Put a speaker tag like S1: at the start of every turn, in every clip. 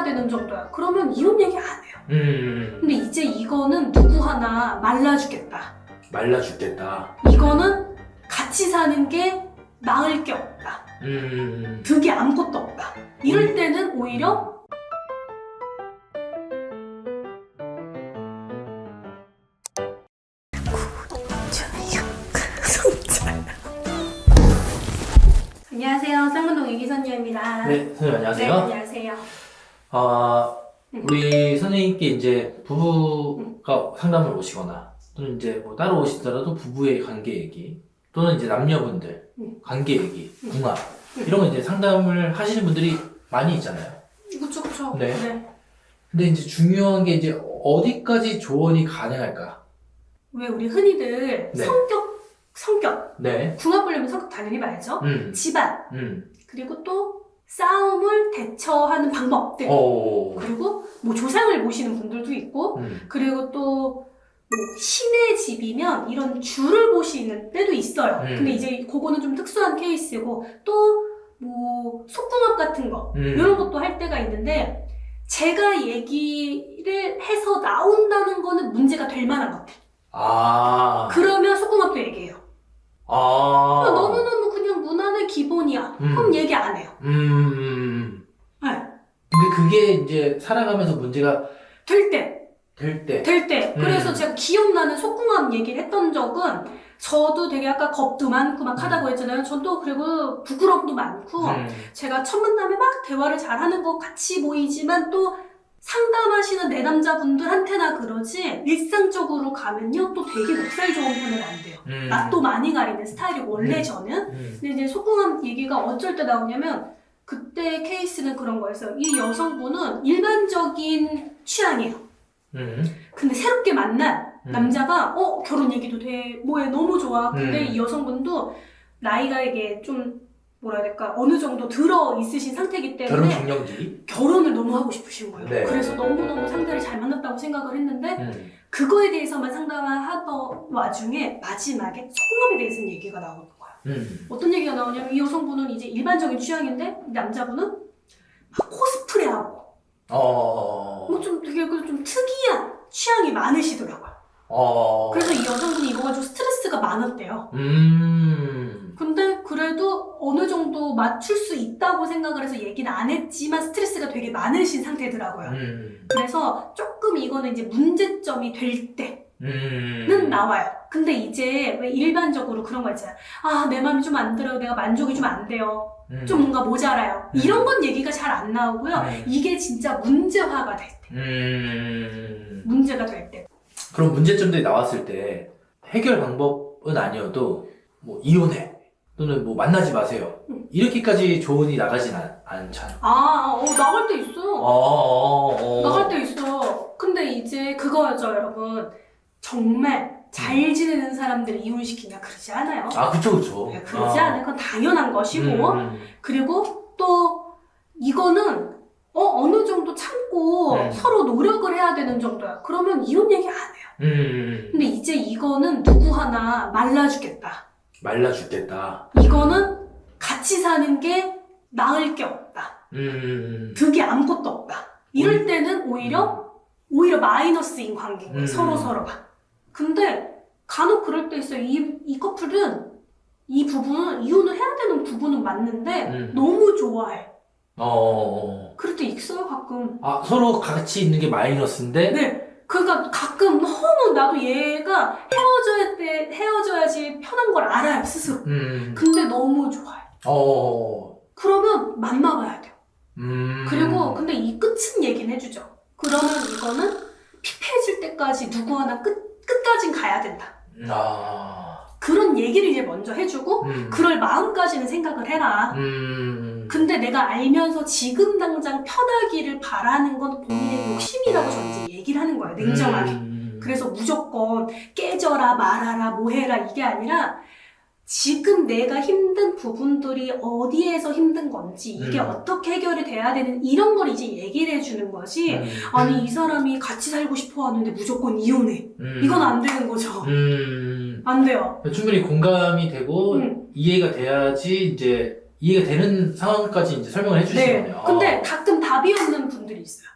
S1: 해야 되는 정도야. 그러면 이혼 얘기 안 해요.
S2: 음,
S1: 근데 이제 이거는 누구 하나 말라 죽겠다.
S2: 말라 죽겠다.
S1: 이거는 같이 사는 게 나을 게 없다.
S2: 음,
S1: 득이 아무것도 없다. 이럴 때는 오히려 안녕하세요. 쌍문동 이기선녀입니다.
S2: 네, 선생님
S1: 네,
S2: 안녕하세요.
S1: 안녕하세요.
S2: 아,
S1: 음.
S2: 우리 선생님께 이제 부부가 상담을 오시거나 또는 이제 뭐 따로 오시더라도 부부의 관계 얘기 또는 이제 남녀분들
S1: 음.
S2: 관계 얘기,
S1: 음.
S2: 궁합 이런 거 이제 상담을 하시는 분들이 많이 있잖아요.
S1: 그쵸, 그쵸.
S2: 네. 근데 이제 중요한 게 이제 어디까지 조언이 가능할까?
S1: 왜 우리 흔히들
S2: 네.
S1: 성격, 성격,
S2: 네.
S1: 궁합 보려면 성격 당연히 봐야죠.
S2: 음.
S1: 집안,
S2: 음.
S1: 그리고 또 싸움을 대처하는 방법들.
S2: 오.
S1: 그리고 뭐 조상을 모시는 분들도 있고,
S2: 음.
S1: 그리고 또 뭐 신의 집이면 이런 줄을 보시는 때도 있어요.
S2: 음.
S1: 근데 이제 그거는 좀 특수한 케이스고 또 뭐 속궁합 같은 거
S2: 음.
S1: 이런 것도 할 때가 있는데 제가 얘기를 해서 나온다는 거는 문제가 될 만한 것들.
S2: 아.
S1: 그러면 속궁합도 얘기해요.
S2: 아.
S1: 아, 너무너무 그냥 무난의 기본이야.
S2: 음.
S1: 그럼 얘기.
S2: 음.
S1: 네.
S2: 근데 그게 이제 살아가면서 문제가
S1: 될 때,
S2: 될 때.
S1: 될 때.
S2: 음.
S1: 그래서 제가 기억나는 속궁합 얘기를 했던 적은 저도 되게 아까 겁도 많고 막 하다고 했잖아요. 저도 그리고 부끄러움도 많고
S2: 음.
S1: 제가 첫 만남에 막 대화를 잘하는 것 같이 보이지만 또 상담하시는 내 남자분들한테나 그러지 일상적으로 가면요 또 되게 멱살 좋은 편은 안 돼요.
S2: 음.
S1: 낯도 많이 가리는 스타일이고 원래
S2: 음.
S1: 저는
S2: 음.
S1: 근데 이제 속궁합 얘기가 어쩔 때 나오냐면 그때 케이스는 그런 거였어요. 이 여성분은 일반적인 취향이에요.
S2: 음.
S1: 근데 새롭게 만난
S2: 음.
S1: 남자가 어 결혼 얘기도 돼 뭐해 너무 좋아. 근데
S2: 음.
S1: 이 여성분도 나이가 이게 좀 뭐라 해야 될까 어느 정도 들어 있으신 상태이기
S2: 결혼
S1: 때문에
S2: 경력이.
S1: 결혼을 너무 하고 싶으신 거예요.
S2: 네.
S1: 그래서 너무너무 상대를 잘 만났다고 생각을 했는데
S2: 음.
S1: 그거에 대해서만 상담을 하던 와중에 마지막에 속궁합에 대해서는 얘기가 나오는 거야.
S2: 음.
S1: 어떤 얘기가 나오냐면 이 여성분은 이제 일반적인 취향인데 이 남자분은 막 코스프레하고
S2: 어.
S1: 뭐 좀 되게 그좀 특이한 취향이 많으시더라고요.
S2: 어.
S1: 그래서 이 여성분이 이거 가지고 스트레스가 많았대요.
S2: 음.
S1: 근데 맞출 수 있다고 생각을 해서 얘기는 안 했지만 스트레스가 되게 많으신 상태더라고요.
S2: 음.
S1: 그래서 조금 이거는 이제 문제점이 될 때는
S2: 음.
S1: 나와요. 근데 이제 왜 일반적으로 그런 거 있잖아요. 아, 내 마음이 좀 안 들어요. 내가 만족이 좀 안 돼요.
S2: 음.
S1: 좀 뭔가 모자라요.
S2: 음.
S1: 이런 건 얘기가 잘 안 나오고요.
S2: 음.
S1: 이게 진짜 문제화가 될 때.
S2: 음.
S1: 문제가 될 때.
S2: 그런 문제점들이 나왔을 때 해결 방법은 아니어도 뭐 이혼해 또는 뭐 만나지 마세요
S1: 음.
S2: 이렇게까지 조언이 나가진 않, 않잖아.
S1: 아, 어, 나갈 때 있어요.
S2: 어, 어, 어.
S1: 나갈 때 있어. 근데 이제 그거죠, 여러분. 정말 잘 지내는 사람들을 이혼시키냐 그러지 않아요.
S2: 아 그쵸 그쵸.
S1: 네, 그러지
S2: 아.
S1: 않아요. 그건 당연한 것이고.
S2: 음,
S1: 그리고 또 이거는 어, 어느 정도 참고
S2: 음.
S1: 서로 노력을 해야 되는 정도야. 그러면 이혼 얘기 안 해요.
S2: 음, 음.
S1: 근데 이제 이거는 누구 하나 말라 죽겠다.
S2: 말라 죽겠다.
S1: 이거는 같이 사는 게 나을 게 없다.
S2: 음,
S1: 득이 아무것도 없다. 이럴 때는 오히려 오히려 마이너스인 관계고
S2: 음.
S1: 서로 서로가. 근데 간혹 그럴 때 있어요. 이, 이 커플은 이 부부는 이혼을 해야 되는 부부는 맞는데
S2: 음.
S1: 너무 좋아해.
S2: 어.
S1: 그럴 때 있어요 가끔.
S2: 아 서로 같이 있는 게 마이너스인데.
S1: 네. 그러니까 가끔 너 무 나도 얘가 헤어져야 때 헤어져야지 편한 걸 알아요 스스로.
S2: 음.
S1: 근데 너무 좋아해.
S2: 어.
S1: 그러면 만나봐야 돼요.
S2: 음.
S1: 그리고 근데 이 끝은 얘기는 해주죠. 그러면 이거는 피폐해질 때까지 누구 하나 끝 끝까진 가야 된다.
S2: 아.
S1: 그런 얘기를 이제 먼저 해주고
S2: 음.
S1: 그럴 마음까지는 생각을 해라.
S2: 음.
S1: 근데 내가 알면서 지금 당장 편하기를 바라는 건 본인의 욕심이라고 저는 이제 얘기를 하는 거예요. 냉정하게.
S2: 음.
S1: 그래서 무조건 깨져라 말아라 뭐해라 이게 아니라 지금 내가 힘든 부분들이 어디에서 힘든 건지 이게
S2: 음.
S1: 어떻게 해결이 돼야 되는 이런 걸 이제 얘기를 해주는 거지
S2: 음.
S1: 아니 이 사람이 같이 살고 싶어 하는데 무조건 이혼해
S2: 음.
S1: 이건 안 되는 거죠
S2: 음.
S1: 안 돼요
S2: 충분히 공감이 되고
S1: 음.
S2: 이해가 돼야지 이제 이해가 되는 상황까지 이제 설명을
S1: 네.
S2: 해주시네요.
S1: 근데 가끔 답이 없는 분들이 있어요.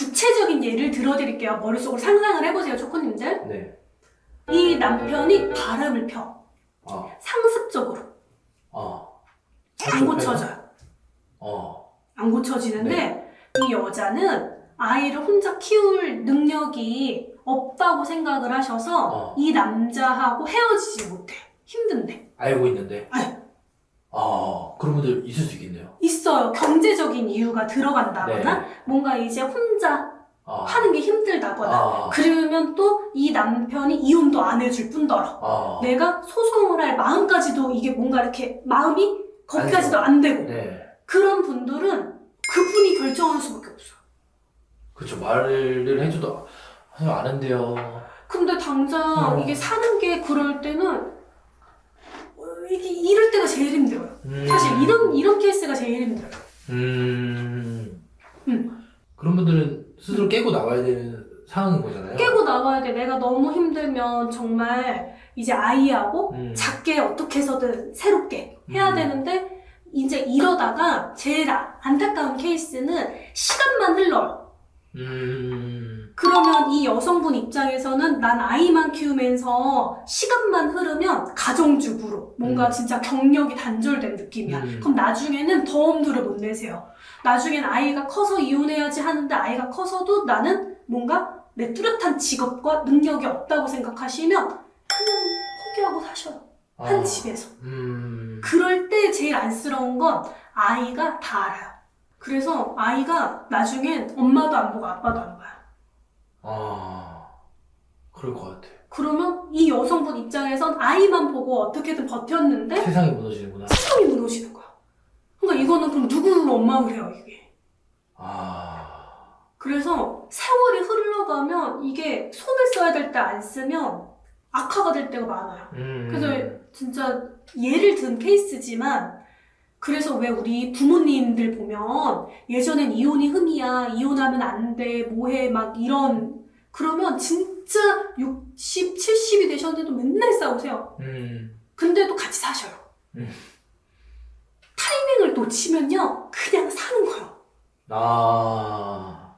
S1: 구체적인 예를 들어드릴게요. 머릿속으로 상상을 해보세요, 초코님들.
S2: 네.
S1: 이 남편이 바람을 펴.
S2: 어.
S1: 상습적으로.
S2: 어.
S1: 안 고쳐져요.
S2: 어.
S1: 안 고쳐지는데
S2: 네.
S1: 이 여자는 아이를 혼자 키울 능력이 없다고 생각을 하셔서
S2: 어.
S1: 이 남자하고 헤어지지 못해. 힘든데.
S2: 알고 있는데.
S1: 네.
S2: 아, 그런 분들 있을 수 있겠네요.
S1: 있어요. 경제적인 이유가 들어간다거나
S2: 네.
S1: 뭔가 이제 혼자
S2: 아.
S1: 하는 게 힘들다거나
S2: 아.
S1: 그러면 또 이 남편이 이혼도 안 해줄 뿐더러
S2: 아.
S1: 내가 소송을 할 마음까지도 이게 뭔가 이렇게 마음이 거기까지도 안 되고
S2: 네.
S1: 그런 분들은 그분이 결정할 수밖에 없어요.
S2: 그쵸. 말을 해줘도 하지 않은데요.
S1: 근데 당장
S2: 어.
S1: 이게 사는 게 그럴 때는 제일 힘들어요.
S2: 음.
S1: 사실 이런 이런 케이스가 제일 힘들어요.
S2: 음.
S1: 음.
S2: 그런 분들은 스스로 깨고 나와야 되는 상황인 거잖아요.
S1: 깨고 나와야 돼. 내가 너무 힘들면 정말 이제 아이하고
S2: 음.
S1: 작게 어떻게 해서든 새롭게 해야
S2: 음.
S1: 되는데 이제 이러다가 제일 아- 안타까운 케이스는 시간만 흘러요.
S2: 음.
S1: 그러면 이 여성분 입장에서는 난 아이만 키우면서 시간만 흐르면 가정주부로 뭔가
S2: 음.
S1: 진짜 경력이 단절된 느낌이야.
S2: 음.
S1: 그럼 나중에는 더 엄두를 못 내세요. 나중엔 아이가 커서 이혼해야지 하는데 아이가 커서도 나는 뭔가 내 뚜렷한 직업과 능력이 없다고 생각하시면 그냥 포기하고 사셔요. 한
S2: 아.
S1: 집에서.
S2: 음.
S1: 그럴 때 제일 안쓰러운 건 아이가 다 알아요. 그래서 아이가 나중엔 엄마도 안 보고 아빠도 안 봐요.
S2: 아. 그럴 것 같아.
S1: 그러면 이 여성분 입장에선 아이만 보고 어떻게든 버텼는데
S2: 세상이 무너지는구나.
S1: 세상이 무너지는 거야. 그러니까 이거는 그럼 누구 원망을 해요, 이게.
S2: 아.
S1: 그래서 세월이 흘러가면 이게 손을 써야 될 때 안 쓰면 악화가 될 때가 많아요.
S2: 음.
S1: 그래서 진짜 예를 든 케이스지만 그래서 왜 우리 부모님들 보면 예전엔 이혼이 흠이야 이혼하면 안 돼 뭐해 막 이런 그러면 진짜 60, 70이 되셨는데도 맨날 싸우세요
S2: 음.
S1: 근데도 같이 사셔요
S2: 음.
S1: 타이밍을 놓치면요 그냥 사는 거예요
S2: 아.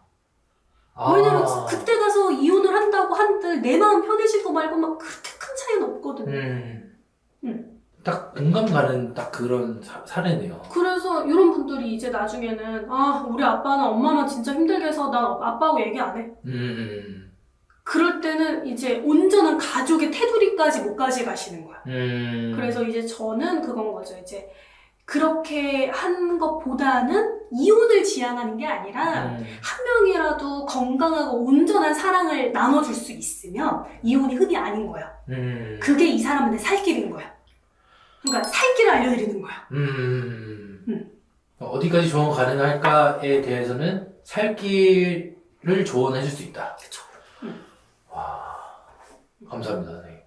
S2: 아.
S1: 왜냐면 그때 가서 이혼을 한다고 한들 내 마음 편해질 거 말고 막 그렇게 큰 차이는 없거든
S2: 음.
S1: 음.
S2: 딱 공감 가는 딱 그런 사, 사례네요.
S1: 그래서 이런 분들이 이제 나중에는 아 우리 아빠는 엄마만 진짜 힘들게 해서 난 아빠하고 얘기 안 해.
S2: 음.
S1: 그럴 때는 이제 온전한 가족의 테두리까지 못 가져가시는 거야.
S2: 음.
S1: 그래서 이제 저는 그건 거죠. 이제 그렇게 한 것보다는 이혼을 지향하는 게 아니라
S2: 음.
S1: 한 명이라도 건강하고 온전한 사랑을 나눠줄 수 있으면 이혼이 흠이 아닌 거야.
S2: 음.
S1: 그게 이 사람한테 살 길인 거야. 그러니까 살 길을 알려드리는 거야.
S2: 음.
S1: 음.
S2: 어디까지 조언 가능할까에 대해서는 살 길을 조언해 줄 수 있다.
S1: 그쵸.
S2: 와. 감사합니다. 네.